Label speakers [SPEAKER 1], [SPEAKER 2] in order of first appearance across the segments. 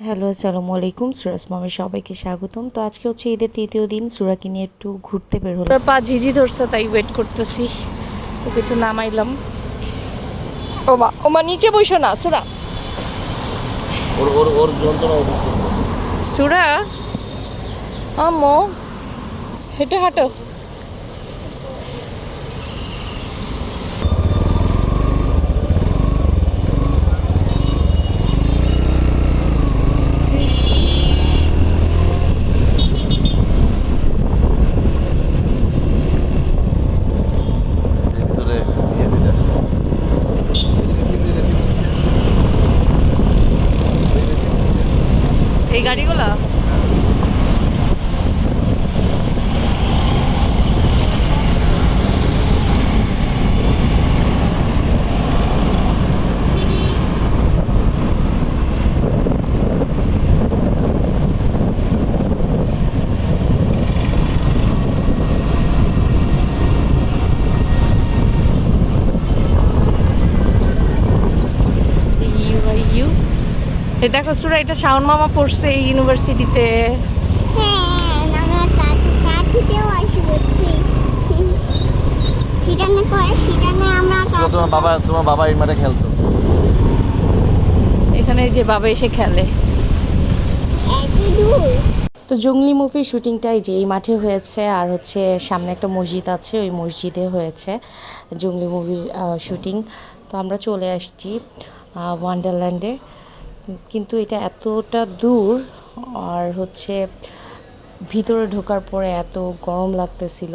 [SPEAKER 1] Hello আসসালামু আলাইকুম। সুরাজ মামের সবাইকে স্বাগতম। তো আজকে হচ্ছে ঈদের তৃতীয় দিন সুরাকে নিয়ে একটু ঘুরতে বের
[SPEAKER 2] ওর পা ঝিঝি ধরছে তাই ওয়েট করতেছি। ওকে একটু নামাইলাম। ও মা ও মা নিচে বসো না সুরা।
[SPEAKER 3] ওর ওর ওর যন্ত্রণা
[SPEAKER 2] সুরা? আম্মু হেঁটে হাঁটো
[SPEAKER 3] ভিতরে ইয়ে দিতে আসছে
[SPEAKER 2] এই গাড়িগুলা ইউ বাই ইউ এই দেখো সুরা এটা শাওন মামা পড়ছে এই ইউনিভার্সিটিতে
[SPEAKER 4] হ্যাঁ
[SPEAKER 3] তোমার বাবা তোমার বাবা এই মাঠে খেলতো।
[SPEAKER 2] এখানে যে বাবা এসে খেলে।
[SPEAKER 1] তো জঙ্গলি মুভির শুটিংটাই যে এই মাঠে হয়েছে আর হচ্ছে সামনে একটা মসজিদ আছে ওই মসজিদে হয়েছে জঙ্গলি মুভির শুটিং। তো আমরা চলে আসছি ওয়ান্ডারল্যান্ডে কিন্তু এটা এতটা দূর আর হচ্ছে ভিতরে ঢোকার পরে এত গরম লাগতেছিল।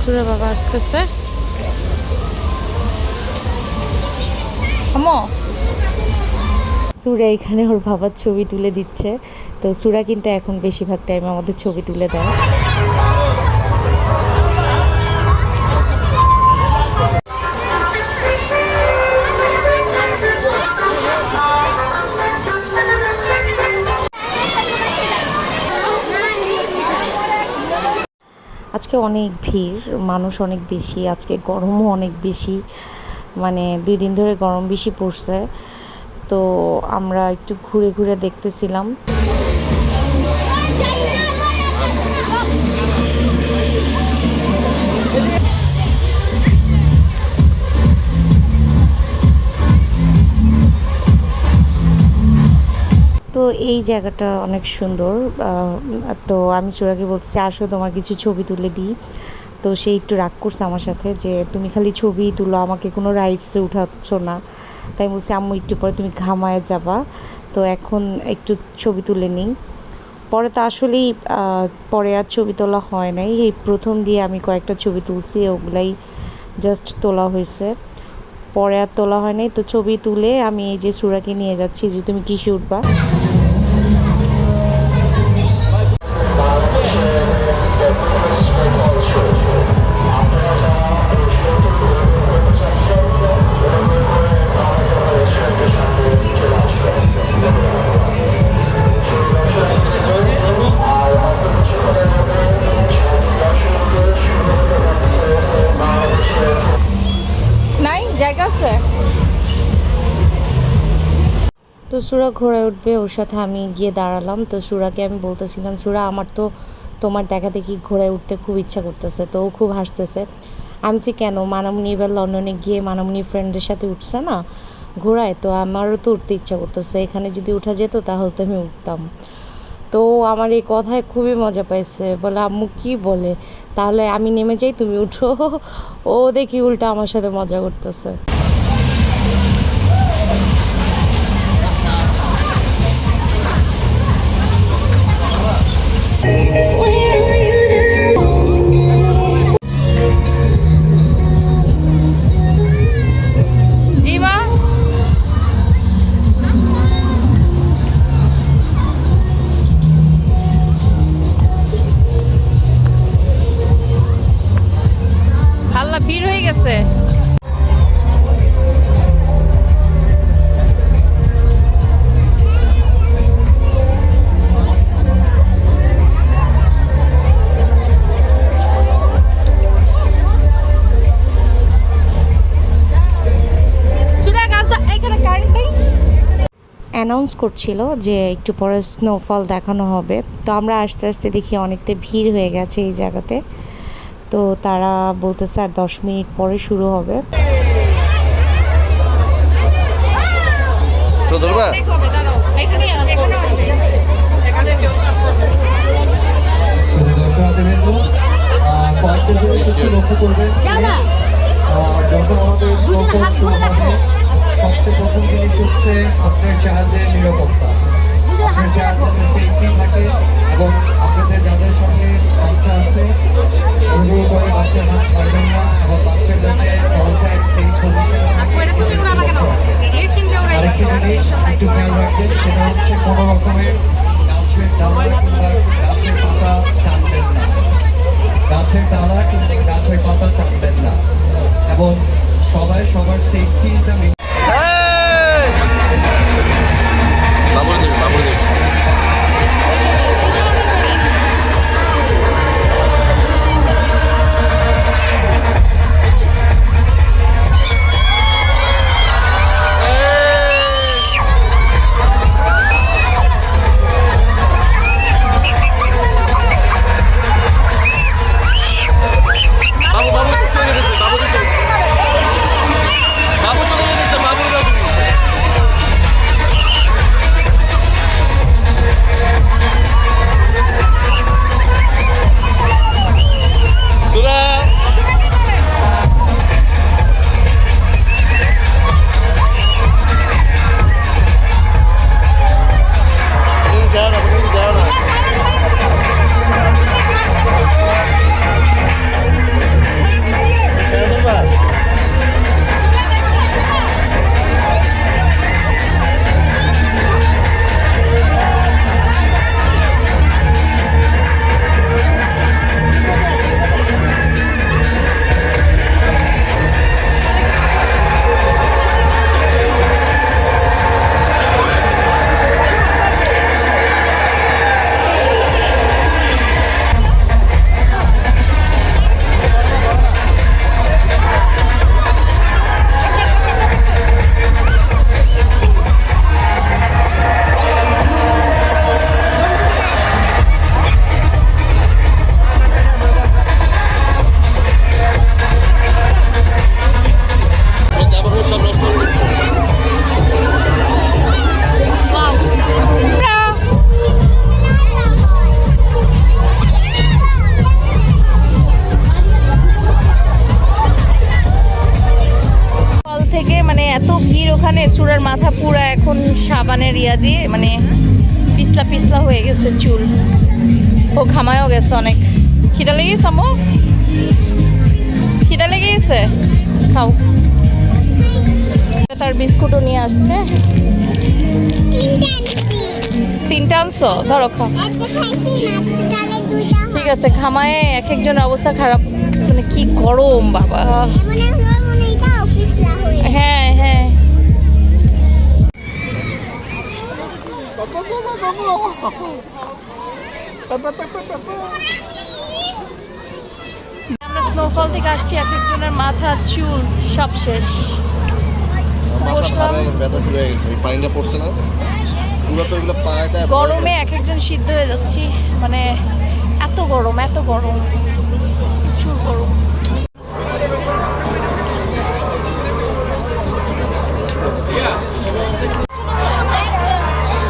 [SPEAKER 2] সুরা বাবা আসতেছে। আমো
[SPEAKER 1] সুরা এখানে ওর বাবার ছবি তুলে দিচ্ছে। তো সুরা কিন্তু এখন বেশিরভাগ টাইম আমাদের ছবি তুলে দেয়। আজকে অনেক ভিড়, মানুষ অনেক বেশি, আজকে গরমও অনেক বেশি মানে দুই দিন ধরে গরম বেশি পড়ছে। তো আমরা একটু ঘুরে ঘুরে দেখতেছিলাম। এই জায়গাটা অনেক সুন্দর। তো আমি সুরাকে বলছি আসো, তোমার কিছু ছবি তুলে দিই। তো সে একটু রাগ করছে আমার সাথে যে, তুমি খালি ছবি তুলো, আমাকে কোনো রাইডসে উঠাচ্ছ না। তাই বলছি, আম্মু, একটু পরে তুমি ঘামায় যাবা। তো এখন একটু ছবি তুলে নিই। পরে তো আসলেই পরে আর ছবি তোলা হয় নাই। এই প্রথম দিয়ে আমি কয়েকটা ছবি তুলছি, ওগুলাই জাস্ট তোলা হয়েছে। পরে আর তোলা হয় নাই। তো ছবি তুলে আমি এই যে সুরাকে নিয়ে যাচ্ছি যে, তুমি কিসে উঠবা সুরা ঘোড়ায় উঠবে, ওর সাথে আমি গিয়ে দাঁড়ালাম। তো সুরাকে আমি বলতেছিলাম, সুরা, আমার তো তোমার দেখা দেখি ঘোড়ায় উঠতে খুব ইচ্ছা করতেছে। তো ও খুব হাসতেছে। আমি কেন? মানামুনি এবার লন্ডনে গিয়ে মানামুনি ফ্রেন্ডের সাথে উঠছে না ঘোড়ায়? তো আমারও তো উঠতে ইচ্ছা করতেছে। এখানে যদি উঠা যেত, তাহলে তো আমি উঠতাম। তো আমার এই কথায় খুবই মজা পাইছে। বলে, আম্মু, কি বলে? তাহলে আমি নেমে যাই, তুমি উঠো। ও দেখি উল্টা আমার সাথে মজা করতেছে।
[SPEAKER 2] আল্লাহ ভিড় হয়ে গেছে।
[SPEAKER 1] অ্যানাউন্স করছিল যে একটু পরে স্নোফল দেখানো হবে। তো আমরা আস্তে আস্তে দেখি অনেকটা ভিড় হয়ে গেছে এই জায়গাতে। তো তারা বলতেছে আর দশ মিনিট পরে শুরু হবে।
[SPEAKER 5] যখন আমাদের সবচেয়ে প্রথম জিনিস হচ্ছে আপনার জাহাজের গাছের পাতা টানবেন না। গাছের ডালা কিংবা গাছের পাতা টানবেন না। এবং
[SPEAKER 2] সাবানের ইয়া দিয়ে মানে পিছলা পিছলা হয়ে গেছে চুল। ও ঘামায়ও গেছে অনেক। খিদা লেগে গেছে আম্মু? খিদা লেগে গেছে খাও। তার বিস্কুটও নিয়ে আসছে। তিনটা আনছো? ধরো খাও। ঠিক আছে ঘামায় এক একজনের অবস্থা খারাপ। মানে কি গরম বাবা। হ্যাঁ হ্যাঁ। আমরা স্নোফল থেকে আসছি এক একজনের মাথা চুল সব শেষ। গরমে এক একজন সিদ্ধ হয়ে যাচ্ছি। মানে এত গরম এত গরম।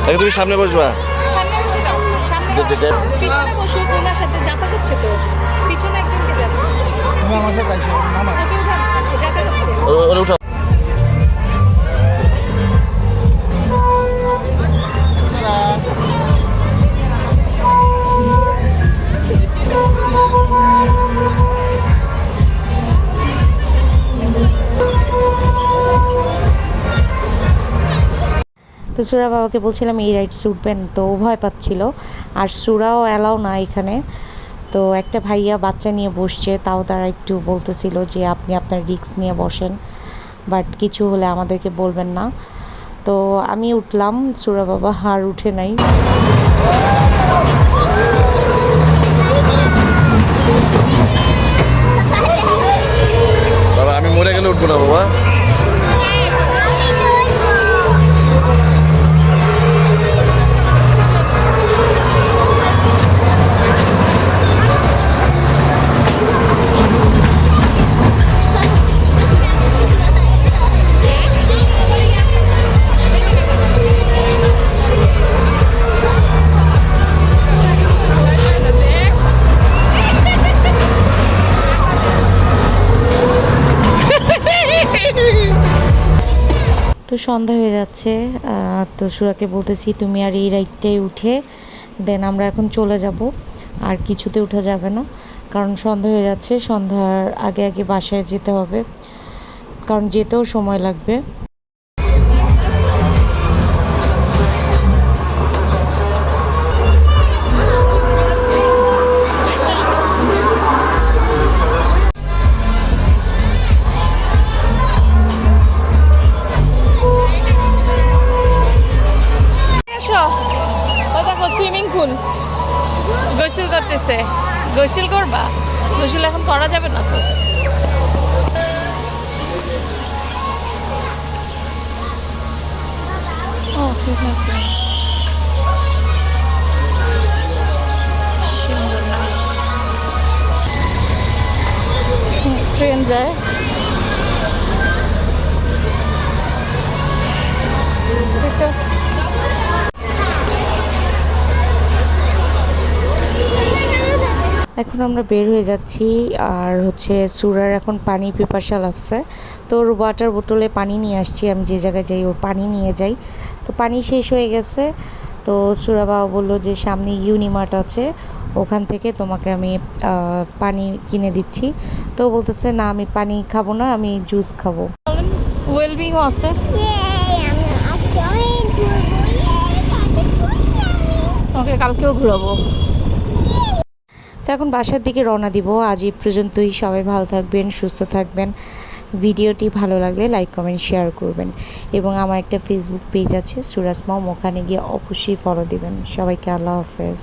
[SPEAKER 3] দেখো তুমি সামনে বসবা।
[SPEAKER 2] সামনে বসে দাও। সামনে বসে। পিছনে বসো ওনার সাথে যাতা হচ্ছে তো। পিছনে একজনকে যাতা ওকে উঠান। যাতা হচ্ছে
[SPEAKER 3] ও- ওরে উঠাও।
[SPEAKER 1] তো সুরা বাবাকে বলছিলাম, এই রাইডসে উঠবেন। তো ভয় পাচ্ছিল। আর সুরাও অ্যালাও না এখানে। তো একটা ভাইয়া বাচ্চা নিয়ে বসছে, তাও তারা একটু বলতেছিল যে, আপনি আপনার রিক্স নিয়ে বসেন। বাট কিছু হলে আমাদেরকে বলবেন না। তো আমি উঠলাম, সুরা বাবা হার উঠে নাই।
[SPEAKER 3] আমি মরে গেলে উঠবো না, বাবা।
[SPEAKER 1] সন্ধ্যা হয়ে যাচ্ছে তো সুরাকে বলতেছি, তুমি আর এই রাইডটাই উঠে, দেন আমরা এখন চলে যাব। আর কিছুতে উঠা যাবে না, কারণ সন্ধ্যা হয়ে যাচ্ছে। সন্ধ্যার আগে আগে বাসায় যেতে হবে, কারণ যেতেও সময় লাগবে।
[SPEAKER 2] ঠিক আছে ট্রেন যায়।
[SPEAKER 1] এখন আমরা বের হয়ে যাচ্ছি আর হচ্ছে সুরার এখন পানি পিপাসা লাগছে। তো ওর ওয়াটার বোতলে পানি নিয়ে আসছি আমি যে জায়গায় যাই ওর পানি নিয়ে যাই। তো পানি শেষ হয়ে গেছে। তো সুরা বাবা বলল যে সামনে ইউনিমার্ট আছে ওখান থেকে তোমাকে আমি পানি কিনে দিচ্ছি। তো বলতেছে না আমি পানি খাব না আমি জুস খাব।
[SPEAKER 2] ওয়েলবিংও আছে। ওকে কালকেও ঘুরাবো।
[SPEAKER 1] তো এখন বাসার দিকে রওনা দিব। আজ এই পর্যন্তই। সবাই ভালো থাকবেন, সুস্থ থাকবেন। ভিডিওটি ভালো লাগলে লাইক, কমেন্ট, শেয়ার করবেন। এবং আমার একটা ফেসবুক পেজ আছে, সুরাজ মম। ওখানে গিয়ে অবশ্যই ফলো দিবেন। সবাইকে আল্লাহ হাফেজ।